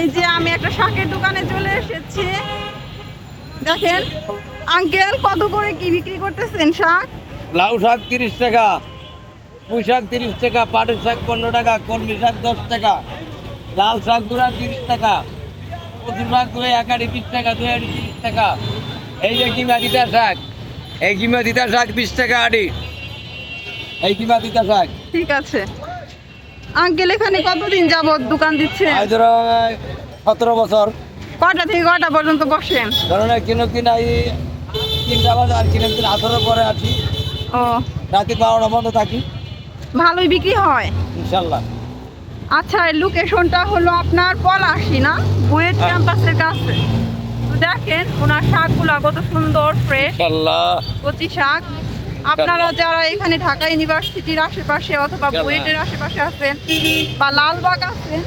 এই যে আমি একটা শাকের দোকানে চলে এসেছি। দেখেন আঙ্কেল কত করে কি বিক্রি করতেছেন শাক? লাউ শাক তিরিশ টাকা পুঁই শাক তিরিশ টাকা পাটের শাক পনেরো টাকা কলমি শাক দশ টাকা লাল শাক গুঁড়া তিরিশ টাকা কচু শাক দুই একাড়ি বিশ টাকা দুই আড়ি তিরিশ টাকা। এই যে কিমা দিতা শাক এই কিমা দিতা শাক বিশ টাকা আড়ি। এই কিমা দিতা শাক। ঠিক আছে। আঙ্কেল এখানে কতদিন যাবত দোকান দিচ্ছে সতেরো বছর। কটা থেকে কটা পর্যন্ত বসেন? ধরনের কিনো কিনা তিনটা বাজে আর কিনে কিনা আঠারো পরে আছি ও। রাতে বারোটা বন্ধ থাকি। ভালোই বিক্রি হয়? ইনশাল্লাহ। আচ্ছা এই লোকেশনটা হলো আপনার পলাশি না? বুয়েট হ্যাঁ। ক্যাম্পাসের কাছে। দেখেন ওনার শাকগুলা কত সুন্দর ফ্রেশ। কচি শাক। আপনারা যারা এখানে ঢাকা ইউনিভার্সিটির আশেপাশে অথবা। বুয়েটের আশেপাশে আছেন বা লালবাগ আছেন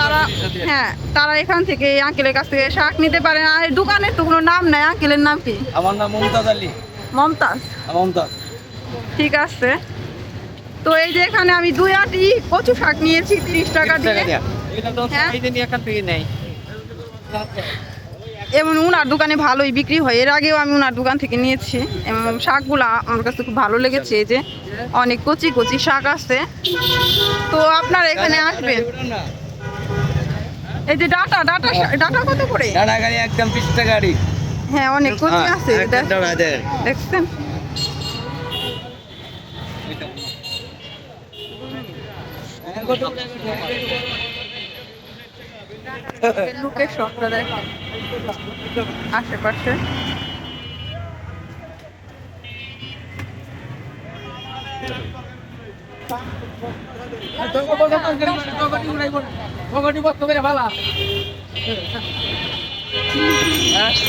তারা হ্যাঁ তারা এখান থেকে আঙ্কেলের কাছ থেকে শাক নিতে পারেন। আর দোকানের তো কোনো নাম নাই। আঙ্কেলের নাম কি? আমার নাম মমতাজ আলী। মমতাজ? মমতাজ। ঠিক আছে। তো এই যে এখানে আমি দুই আটি কচু শাক নিয়েছি তিরিশ টাকা দিয়ে। এটা তো হ্যাঁ? এখান থেকে নেই। এবং উনার দোকানে ভালোই বিক্রি হয়। এর আগেও আমি উনার দোকান থেকে নিয়েছি। এবং শাকগুলো আমার কাছে খুব ভালো লেগেছে। এই যে অনেক কচি কচি শাক আছে। তো আপনারা এখানে আসবেন। এই যে ডাটা ডাটা ডাটা কত করে? ডানা গাড়ি একদম টাকা গাড়ি। হ্যাঁ অনেক কচি আছে একদম দেখ- লোকের শখটা দেখেন আশেপাশে